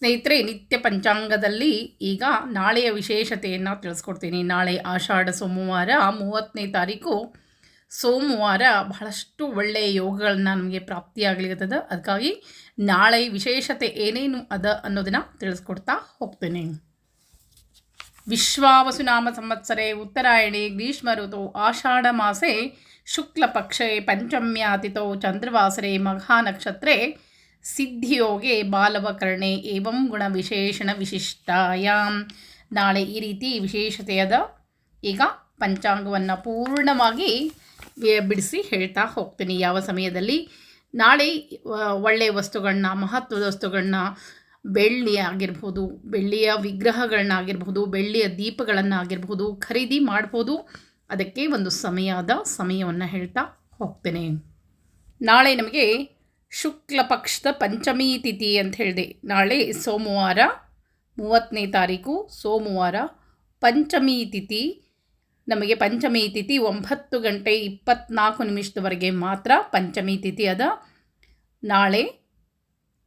ಸ್ನೇಹಿತರೆ, ನಿತ್ಯ ಪಂಚಾಂಗದಲ್ಲಿ ಈಗ ನಾಳೆಯ ವಿಶೇಷತೆಯನ್ನು ತಿಳಿಸ್ಕೊಡ್ತೀನಿ. ನಾಳೆ ಆಷಾಢ ಸೋಮವಾರ, ಮೂವತ್ತನೇ ತಾರೀಕು ಸೋಮವಾರ ಬಹಳಷ್ಟು ಒಳ್ಳೆಯ ಯೋಗಗಳನ್ನ ನಮಗೆ ಪ್ರಾಪ್ತಿಯಾಗಲಿರ್ತದೆ ಅದಕ್ಕಾಗಿ ನಾಳೆ ವಿಶೇಷತೆ ಏನೇನು ಅದ ಅನ್ನೋದನ್ನು ತಿಳಿಸ್ಕೊಡ್ತಾ ಹೋಗ್ತೇನೆ. ವಿಶ್ವಾವಸುನಾಮ ಸಂವತ್ಸರೆ, ಉತ್ತರಾಯಣಿ ಗ್ರೀಷ್ಮ ಋತು ಆಷಾಢ ಮಾಸೆ, ಶುಕ್ಲಪಕ್ಷೆ, ಪಂಚಮ್ಯಾತಿಥೌ, ಚಂದ್ರವಾಸರೆ ಮಘಾನಕ್ಷತ್ರೆ ಸಿದ್ಧಿಯೋಗೆ ಬಾಲವಕರ್ಣೆ ಏವಂ ಗುಣ ವಿಶೇಷಣ ವಿಶಿಷ್ಟಾಯಾಮ್ ನಾಳೆ ಈ ರೀತಿ ವಿಶೇಷತೆಯಾದ ಈಗ ಪಂಚಾಂಗವನ್ನು ಪೂರ್ಣವಾಗಿ ಬಿಡಿಸಿ ಹೇಳ್ತಾ ಹೋಗ್ತೀನಿ. ಯಾವ ಸಮಯದಲ್ಲಿ? ನಾಳೆ ಒಳ್ಳೆಯ ವಸ್ತುಗಳನ್ನ, ಮಹತ್ವದ ವಸ್ತುಗಳನ್ನ, ಬೆಳ್ಳಿ ಆಗಿರ್ಬೋದು, ಬೆಳ್ಳಿಯ ವಿಗ್ರಹಗಳನ್ನಾಗಿರ್ಬೋದು, ಬೆಳ್ಳಿಯ ದೀಪಗಳನ್ನಾಗಿರ್ಬೋದು ಖರೀದಿ ಮಾಡ್ಬೋದು. ಅದಕ್ಕೆ ಒಂದು ಸಮಯದ ಸಮಯವನ್ನು ಹೇಳ್ತಾ ಹೋಗ್ತೇನೆ. ನಾಳೆ ನಮಗೆ ಶುಕ್ಲ ಪಕ್ಷದ ಪಂಚಮಿ ತಿಥಿ ಅಂತ ಹೇಳಿದೆ. ನಾಳೆ ಸೋಮವಾರ ಮೂವತ್ತನೇ ತಾರೀಕು, ಸೋಮವಾರ ಪಂಚಮಿ ತಿಥಿ. ನಮಗೆ ಪಂಚಮಿ ತಿಥಿ ಒಂಬತ್ತು ಗಂಟೆ ಇಪ್ಪತ್ನಾಲ್ಕು ನಿಮಿಷದವರೆಗೆ ಮಾತ್ರ ಪಂಚಮಿ ತಿಥಿ ಅದ. ನಾಳೆ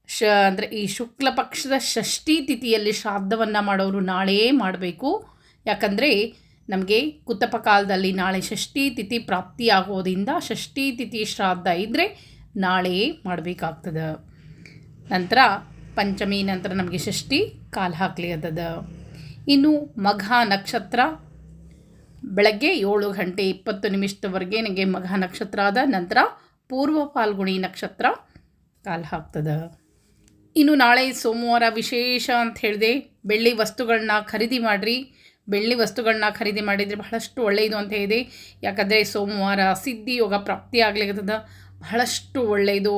ಶ, ಅಂದರೆ ಈ ಶುಕ್ಲ ಪಕ್ಷದ ಷಷ್ಠಿ ತಿಥಿಯಲ್ಲಿ ಶ್ರಾದ್ದವನ್ನು ಮಾಡೋರು ನಾಳೆಯೇ ಮಾಡಬೇಕು. ಯಾಕಂದರೆ ನಮಗೆ ಕುತಪ ಕಾಲದಲ್ಲಿ ನಾಳೆ ಷಷ್ಠಿ ತಿಥಿ ಪ್ರಾಪ್ತಿಯಾಗೋದ್ರಿಂದ ಷಷ್ಠಿ ತಿಥಿ ಶ್ರಾದ್ದ ಇದ್ದರೆ ನಾಳೆಯೇ ಮಾಡಬೇಕಾಗ್ತದೆ. ನಂತರ ಪಂಚಮಿ ನಂತರ ನಮಗೆ ಷಷ್ಠಿ, ಕಾಲು ಅದದ ಇನ್ನು ಮಘ ನಕ್ಷತ್ರ, ಬೆಳಗ್ಗೆ ಏಳು ಗಂಟೆ ಇಪ್ಪತ್ತು ನಿಮಿಷದವರೆಗೆ ನನಗೆ ಮಘ ನಕ್ಷತ್ರ ಆದ ನಂತರ ಪೂರ್ವ ಫಾಲ್ಗುಣಿ ನಕ್ಷತ್ರ ಕಾಲು ಹಾಕ್ತದೆ. ಇನ್ನು ನಾಳೆ ಸೋಮವಾರ ವಿಶೇಷ ಅಂತ ಹೇಳಿದೆ, ಬೆಳ್ಳಿ ವಸ್ತುಗಳನ್ನ ಖರೀದಿ ಮಾಡಿರಿ. ಬೆಳ್ಳಿ ವಸ್ತುಗಳನ್ನ ಖರೀದಿ ಮಾಡಿದರೆ ಬಹಳಷ್ಟು ಒಳ್ಳೆಯದು ಅಂತ ಹೇಳಿದೆ. ಯಾಕಂದರೆ ಸೋಮವಾರ ಸಿದ್ಧಿ ಯೋಗ ಪ್ರಾಪ್ತಿ ಆಗ್ಲಿಕ್ಕದ ಬಹಳಷ್ಟು ಒಳ್ಳೆಯದು.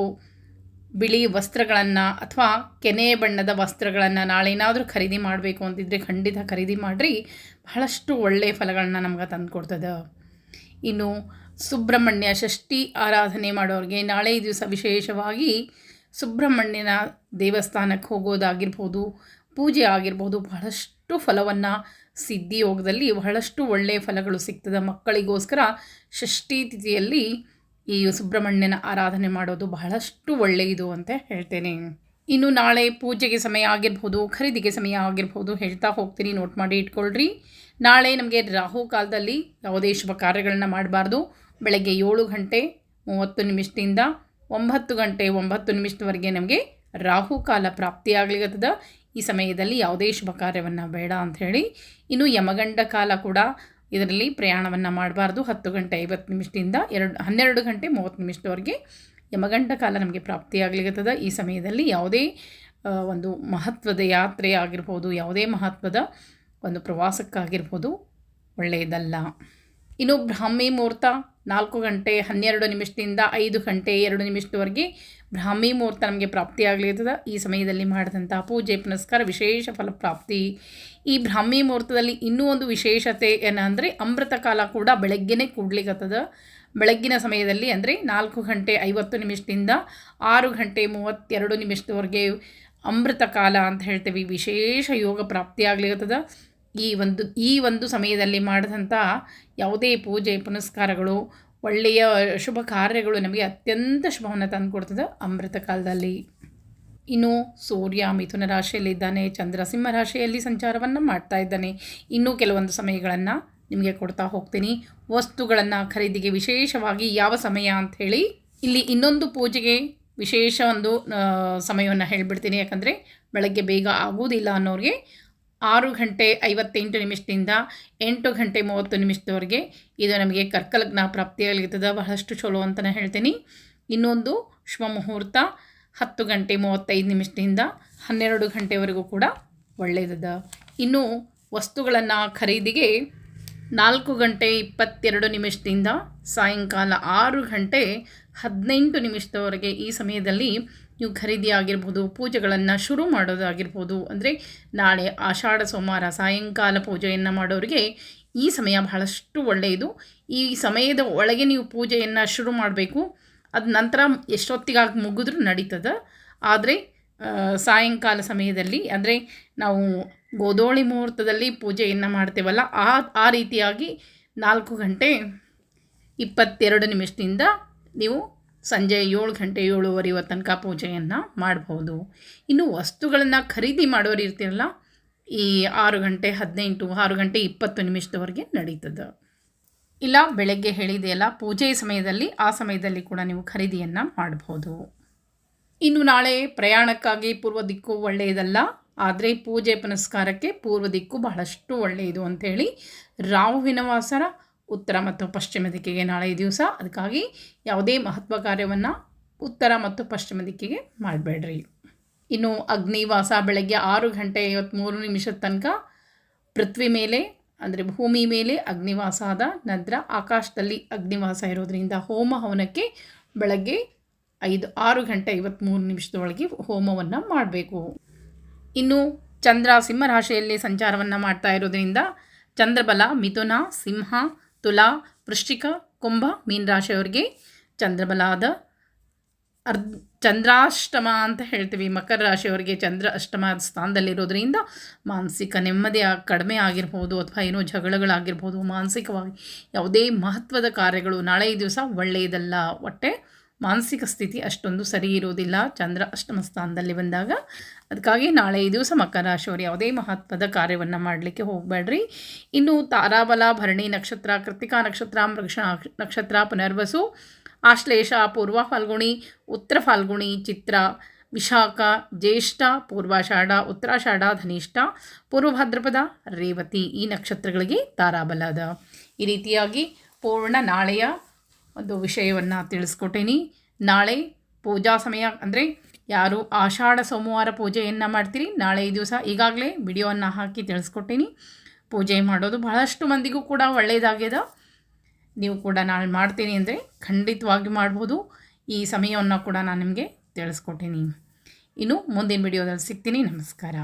ಬಿಳಿ ವಸ್ತ್ರಗಳನ್ನು ಅಥವಾ ಕೆನೆ ಬಣ್ಣದ ವಸ್ತ್ರಗಳನ್ನು ನಾಳೆ ಏನಾದರೂ ಖರೀದಿ ಮಾಡಬೇಕು ಅಂತಿದ್ರೆ ಖಂಡಿತ ಖರೀದಿ ಮಾಡಿರಿ. ಬಹಳಷ್ಟು ಒಳ್ಳೆಯ ಫಲಗಳನ್ನ ನಮ್ಗೆ ತಂದು ಕೊಡ್ತದೆ ಇನ್ನು ಸುಬ್ರಹ್ಮಣ್ಯ ಷಷ್ಠಿ ಆರಾಧನೆ ಮಾಡೋರಿಗೆ ನಾಳೆ ದಿವಸ ವಿಶೇಷವಾಗಿ ಸುಬ್ರಹ್ಮಣ್ಯನ ದೇವಸ್ಥಾನಕ್ಕೆ ಹೋಗೋದಾಗಿರ್ಬೋದು, ಪೂಜೆ ಆಗಿರ್ಬೋದು ಬಹಳಷ್ಟು ಫಲವನ್ನು ಸಿದ್ಧಿಯೋಗದಲ್ಲಿ ಬಹಳಷ್ಟು ಒಳ್ಳೆಯ ಫಲಗಳು ಸಿಗ್ತದೆ ಮಕ್ಕಳಿಗೋಸ್ಕರ ಷಷ್ಠಿ ತಿಥಿಯಲ್ಲಿ. ಈ ಸುಬ್ರಹ್ಮಣ್ಯನ ಆರಾಧನೆ ಮಾಡೋದು ಬಹಳಷ್ಟು ಒಳ್ಳೆಯದು ಅಂತ ಹೇಳ್ತೇನೆ. ಇನ್ನು ನಾಳೆ ಪೂಜೆಗೆ ಸಮಯ ಆಗಿರ್ಬೋದು, ಖರೀದಿಗೆ ಸಮಯ ಆಗಿರ್ಬೋದು ಹೇಳ್ತಾ ಹೋಗ್ತೀನಿ. ನೋಟ್ ಮಾಡಿ ಇಟ್ಕೊಳ್ರಿ. ನಾಳೆ ನಮಗೆ ರಾಹು ಕಾಲದಲ್ಲಿ ಯಾವುದೇ ಶುಭ ಕಾರ್ಯಗಳನ್ನ ಮಾಡಬಾರ್ದು. ಬೆಳಗ್ಗೆ ಏಳು ಗಂಟೆ ಮೂವತ್ತು ನಿಮಿಷದಿಂದ ಒಂಬತ್ತು ಗಂಟೆ ಒಂಬತ್ತು ನಿಮಿಷದವರೆಗೆ ನಮಗೆ ರಾಹು ಕಾಲ ಪ್ರಾಪ್ತಿಯಾಗ್ಲಿಕ್ಕತ್ತದ ಈ ಸಮಯದಲ್ಲಿ ಯಾವುದೇ ಶುಭ ಕಾರ್ಯವನ್ನು ಬೇಡ ಅಂಥೇಳಿ ಇನ್ನು ಯಮಗಂಡ ಕಾಲ ಕೂಡ ಇದರಲ್ಲಿ ಪ್ರಯಾಣವನ್ನು ಮಾಡಬಾರ್ದು. ಹತ್ತು ಗಂಟೆ ಐವತ್ತು ನಿಮಿಷದಿಂದ ಎರಡು, ಹನ್ನೆರಡು ಗಂಟೆ ಮೂವತ್ತು ನಿಮಿಷದವರೆಗೆ ಯಮಗಂಟ ಕಾಲ ನಮಗೆ ಪ್ರಾಪ್ತಿಯಾಗಲಿಗತ್ತದ ಈ ಸಮಯದಲ್ಲಿ ಯಾವುದೇ ಒಂದು ಮಹತ್ವದ ಯಾತ್ರೆ ಆಗಿರ್ಬೋದು, ಯಾವುದೇ ಮಹತ್ವದ ಒಂದು ಪ್ರವಾಸಕ್ಕಾಗಿರ್ಬೋದು ಒಳ್ಳೆಯದಲ್ಲ. ಇನ್ನು ಬ್ರಾಹ್ಮಿ ಮುಹೂರ್ತ ನಾಲ್ಕು ಗಂಟೆ ಹನ್ನೆರಡು ನಿಮಿಷದಿಂದ ಐದು ಗಂಟೆ ಎರಡು ನಿಮಿಷದವರೆಗೆ ಬ್ರಾಹ್ಮಿ ಮುಹೂರ್ತ ನಮಗೆ ಪ್ರಾಪ್ತಿಯಾಗಲಿರ್ತದೆ ಈ ಸಮಯದಲ್ಲಿ ಮಾಡಿದಂಥ ಪೂಜೆ, ಪುನಸ್ಕಾರ ವಿಶೇಷ ಫಲಪ್ರಾಪ್ತಿ ಈ ಬ್ರಾಹ್ಮಿ ಮುಹೂರ್ತದಲ್ಲಿ ಇನ್ನೂ ಒಂದು ವಿಶೇಷತೆ ಏನಂದರೆ ಅಮೃತ ಕಾಲ ಕೂಡ ಬೆಳಗ್ಗೆನೇ ಕೂಡ್ಲಿಕ್ಕತ್ತದ ಬೆಳಗ್ಗಿನ ಸಮಯದಲ್ಲಿ ಅಂದರೆ ನಾಲ್ಕು ಗಂಟೆ ಐವತ್ತು ನಿಮಿಷದಿಂದ ಆರು ಗಂಟೆ ಮೂವತ್ತೆರಡು ನಿಮಿಷದವರೆಗೆ ಅಮೃತ ಕಾಲ ಅಂತ ಹೇಳ್ತೇವೆ. ವಿಶೇಷ ಯೋಗ ಪ್ರಾಪ್ತಿಯಾಗ್ಲಿಕ್ಕತ್ತದ ಈ ಒಂದು ಈ ಒಂದು ಸಮಯದಲ್ಲಿ ಮಾಡಿದಂಥ ಯಾವುದೇ ಪೂಜೆ, ಪುನಸ್ಕಾರಗಳು, ಒಳ್ಳೆಯ ಶುಭ ಕಾರ್ಯಗಳು ನಮಗೆ ಅತ್ಯಂತ ಶುಭವನ್ನು ತಂದುಕೊಡ್ತದೆ ಅಮೃತ ಕಾಲದಲ್ಲಿ. ಇನ್ನು ಸೂರ್ಯ ಮಿಥುನ ರಾಶಿಯಲ್ಲಿದ್ದಾನೆ ಚಂದ್ರ ಸಿಂಹ ರಾಶಿಯಲ್ಲಿ ಸಂಚಾರವನ್ನು ಮಾಡ್ತಾ ಇದ್ದಾನೆ. ಇನ್ನೂ ಕೆಲವೊಂದು ಸಮಯಗಳನ್ನು ನಿಮಗೆ ಕೊಡ್ತಾ ಹೋಗ್ತೀನಿ. ವಸ್ತುಗಳನ್ನು ಖರೀದಿಗೆ ವಿಶೇಷವಾಗಿ ಯಾವ ಸಮಯ ಅಂಥೇಳಿ ಇಲ್ಲಿ ಇನ್ನೊಂದು ಪೂಜೆಗೆ ವಿಶೇಷ ಒಂದು ಸಮಯವನ್ನು ಹೇಳಿಬಿಡ್ತೀನಿ. ಯಾಕಂದರೆ ಬೆಳಗ್ಗೆ ಬೇಗ ಆಗುವುದಿಲ್ಲ ಅನ್ನೋರಿಗೆ ಆರು ಗಂಟೆ ಐವತ್ತೆಂಟು ನಿಮಿಷದಿಂದ ಎಂಟು ಗಂಟೆ ಮೂವತ್ತು ನಿಮಿಷದವರೆಗೆ ಇದು ನಮಗೆ ಕರ್ಕಲಗ್ನ ಪ್ರಾಪ್ತಿಯಾಗಿರ್ತದೆ ಬಹಳಷ್ಟು ಚಲೋ ಅಂತಲೇ ಹೇಳ್ತೀನಿ. ಇನ್ನೊಂದು ಶುಭ ಮುಹೂರ್ತ ಹತ್ತು ಗಂಟೆ ಮೂವತ್ತೈದು ನಿಮಿಷದಿಂದ ಹನ್ನೆರಡು ಗಂಟೆವರೆಗೂ ಕೂಡ ಒಳ್ಳೆಯದದ. ಇನ್ನು ವಸ್ತುಗಳನ್ನು ಖರೀದಿಗೆ ನಾಲ್ಕು ಗಂಟೆ ಇಪ್ಪತ್ತೆರಡು ನಿಮಿಷದಿಂದ ಸಾಯಂಕಾಲ ಆರು ಗಂಟೆ ಹದಿನೆಂಟು ನಿಮಿಷದವರೆಗೆ ಈ ಸಮಯದಲ್ಲಿ ನೀವು ಖರೀದಿ ಆಗಿರ್ಬೋದು, ಪೂಜೆಗಳನ್ನು ಶುರು ಮಾಡೋದಾಗಿರ್ಬೋದು. ಅಂದರೆ ನಾಳೆ ಆಷಾಢ, ಸೋಮವಾರ, ಸಾಯಂಕಾಲ ಪೂಜೆಯನ್ನು ಮಾಡೋರಿಗೆ ಈ ಸಮಯ ಬಹಳಷ್ಟು ಒಳ್ಳೆಯದು. ಈ ಸಮಯದ ಒಳಗೆ ನೀವು ಪೂಜೆಯನ್ನು ಶುರು ಮಾಡಬೇಕು. ಅದು ನಂತರ ಎಷ್ಟೊತ್ತಿಗಾಗಿ ಮುಗಿದ್ರೂ ನಡೀತದೆ. ಆದರೆ ಸಾಯಂಕಾಲ ಸಮಯದಲ್ಲಿ, ಅಂದರೆ ನಾವು ಗೋಧೋಳಿ ಮುಹೂರ್ತದಲ್ಲಿ ಪೂಜೆಯನ್ನು ಮಾಡ್ತೇವಲ್ಲ, ಆ ಆ ರೀತಿಯಾಗಿ ನಾಲ್ಕು ಗಂಟೆ ಇಪ್ಪತ್ತೆರಡು ನಿಮಿಷದಿಂದ ನೀವು ಸಂಜೆ ಏಳು ಗಂಟೆ ಏಳುವರೆಯುವ ತನಕ ಪೂಜೆಯನ್ನು ಮಾಡ್ಬೋದು. ಇನ್ನು ವಸ್ತುಗಳನ್ನು ಖರೀದಿ ಮಾಡೋರು ಇರ್ತೀರಲ್ಲ, ಈ ಆರು ಗಂಟೆ ಹದಿನೆಂಟು, ಆರು ಗಂಟೆ ಇಪ್ಪತ್ತು ನಿಮಿಷದವರೆಗೆ ನಡೀತದೆ. ಇಲ್ಲ, ಬೆಳಗ್ಗೆ ಹೇಳಿದೆಯಲ್ಲ, ಪೂಜೆ ಸಮಯದಲ್ಲಿ, ಆ ಸಮಯದಲ್ಲಿ ಕೂಡ ನೀವು ಖರೀದಿಯನ್ನು ಮಾಡಬಹುದು ಇನ್ನು ನಾಳೆ ಪ್ರಯಾಣಕ್ಕಾಗಿ ಪೂರ್ವ ದಿಕ್ಕು ಒಳ್ಳೆಯದಲ್ಲ, ಆದರೆ ಪೂಜೆ ಪುನಸ್ಕಾರಕ್ಕೆ ಪೂರ್ವ ದಿಕ್ಕು ಬಹಳಷ್ಟು ಒಳ್ಳೆಯದು ಅಂಥೇಳಿ ರಾಹುವಿನ ವಾಸರ ಉತ್ತರ ಮತ್ತು ಪಶ್ಚಿಮ ದಿಕ್ಕಿಗೆ ನಾಳೆ ದಿವಸ. ಅದಕ್ಕಾಗಿ ಯಾವುದೇ ಮಹತ್ವ ಕಾರ್ಯವನ್ನು ಉತ್ತರ ಮತ್ತು ಪಶ್ಚಿಮ ದಿಕ್ಕಿಗೆ ಮಾಡಬೇಡ್ರಿ. ಇನ್ನು ಅಗ್ನಿವಾಸ ಬೆಳಗ್ಗೆ ಆರು ಗಂಟೆ ಐವತ್ತ್ಮೂರು ನಿಮಿಷದ ತನಕ ಪೃಥ್ವಿ ಮೇಲೆ, ಅಂದರೆ ಭೂಮಿ ಮೇಲೆ ಅಗ್ನಿವಾಸ ಆದ ನಂತರ ಆಕಾಶದಲ್ಲಿ ಅಗ್ನಿವಾಸ ಇರೋದರಿಂದ ಹೋಮ ಹವನಕ್ಕೆ ಬೆಳಗ್ಗೆ ಐದು, ಆರು ಗಂಟೆ ಐವತ್ತ್ಮೂರು ನಿಮಿಷದೊಳಗೆ ಹೋಮವನ್ನು ಮಾಡಬೇಕು. ಇನ್ನು ಚಂದ್ರ ಸಿಂಹರಾಶಿಯಲ್ಲಿ ಸಂಚಾರವನ್ನು ಮಾಡ್ತಾ ಇರೋದರಿಂದ ಚಂದ್ರಬಲ, ಮಿಥುನ, ಸಿಂಹ ತುಲಾ, ವೃಶ್ಚಿಕ, ಕುಂಭ, ಮೀನರಾಶಿಯವರಿಗೆ ಚಂದ್ರಬಲಾದ ಅರ್ಧ ಚಂದ್ರಾಷ್ಟಮ ಅಂತ ಹೇಳ್ತೀವಿ. ಮಕರ ರಾಶಿಯವರಿಗೆ ಚಂದ್ರ ಅಷ್ಟಮ ಸ್ಥಾನದಲ್ಲಿರೋದ್ರಿಂದ ಮಾನಸಿಕ ನೆಮ್ಮದಿ ಕಡಿಮೆ ಆಗಿರ್ಬೋದು ಅಥವಾ ಏನೋ ಜಗಳಗಳಾಗಿರ್ಬೋದು ಮಾನಸಿಕವಾಗಿ ಯಾವುದೇ ಮಹತ್ವದ ಕಾರ್ಯಗಳು ನಾಳೆ ದಿವಸ ಒಳ್ಳೆಯದಲ್ಲ. ಒಟ್ಟೆ ಮಾನಸಿಕ ಸ್ಥಿತಿ ಅಷ್ಟೊಂದು ಸರಿ ಇರುವುದಿಲ್ಲ. ಚಂದ್ರ ಅಷ್ಟಮ ಸ್ಥಾನದಲ್ಲಿ ಬಂದಾಗ ಅದಕ್ಕಾಗಿ ನಾಳೆ ಈ ದಿವಸ ಮಕರ ರಾಶಿಯವರು ಯಾವುದೇ ಮಹತ್ವದ ಕಾರ್ಯವನ್ನು ಮಾಡಲಿಕ್ಕೆ ಹೋಗಬೇಡ್ರಿ. ಇನ್ನು ತಾರಾಬಲ, ಭರಣಿ ನಕ್ಷತ್ರ ಕೃತಿಕಾ ನಕ್ಷತ್ರ ಮೃಕ್ಷ ನಕ್ಷತ್ರ ಪುನರ್ವಸು, ಆಶ್ಲೇಷ, ಪೂರ್ವ ಫಾಲ್ಗುಣಿ, ಉತ್ತರ ಫಾಲ್ಗುಣಿ, ಚಿತ್ರ, ವಿಶಾಖ, ಜ್ಯೇಷ್ಠ, ಪೂರ್ವಾಷಾಢ, ಉತ್ತರಾಷಾಢ, ಧನಿಷ್ಠ ಪೂರ್ವಭಾದ್ರಪದ ರೇವತಿ ಈ ನಕ್ಷತ್ರಗಳಿಗೆ ತಾರಾಬಲದ ಈ ರೀತಿಯಾಗಿ ಪೂರ್ಣ ನಾಳೆಯ ಒಂದು ವಿಷಯವನ್ನು ತಿಳಿಸ್ಕೊಟ್ಟೇನಿ. ನಾಳೆ ಪೂಜಾ ಸಮಯ ಅಂದರೆ ಯಾರು ಆಷಾಢ ಸೋಮವಾರ ಪೂಜೆಯನ್ನು ಮಾಡ್ತೀರಿ, ನಾಳೆ ದಿವಸ ಈಗಾಗಲೇ ವಿಡಿಯೋವನ್ನು ಹಾಕಿ ತಿಳಿಸ್ಕೊಟ್ಟೇನಿ. ಪೂಜೆ ಮಾಡೋದು ಬಹಳಷ್ಟು ಮಂದಿಗೂ ಕೂಡ ಒಳ್ಳೆಯದಾಗ್ಯದ ನೀವು ಕೂಡ ನಾಳೆ ಮಾಡ್ತೀನಿ ಅಂದರೆ ಖಂಡಿತವಾಗಿ ಮಾಡ್ಬೋದು. ಈ ಸಮಯವನ್ನು ಕೂಡ ನಾನು ನಿಮಗೆ ತಿಳಿಸ್ಕೊಟ್ಟೀನಿ. ಇನ್ನು ಮುಂದಿನ ವಿಡಿಯೋದಲ್ಲಿ ಸಿಗ್ತೀನಿ. ನಮಸ್ಕಾರ.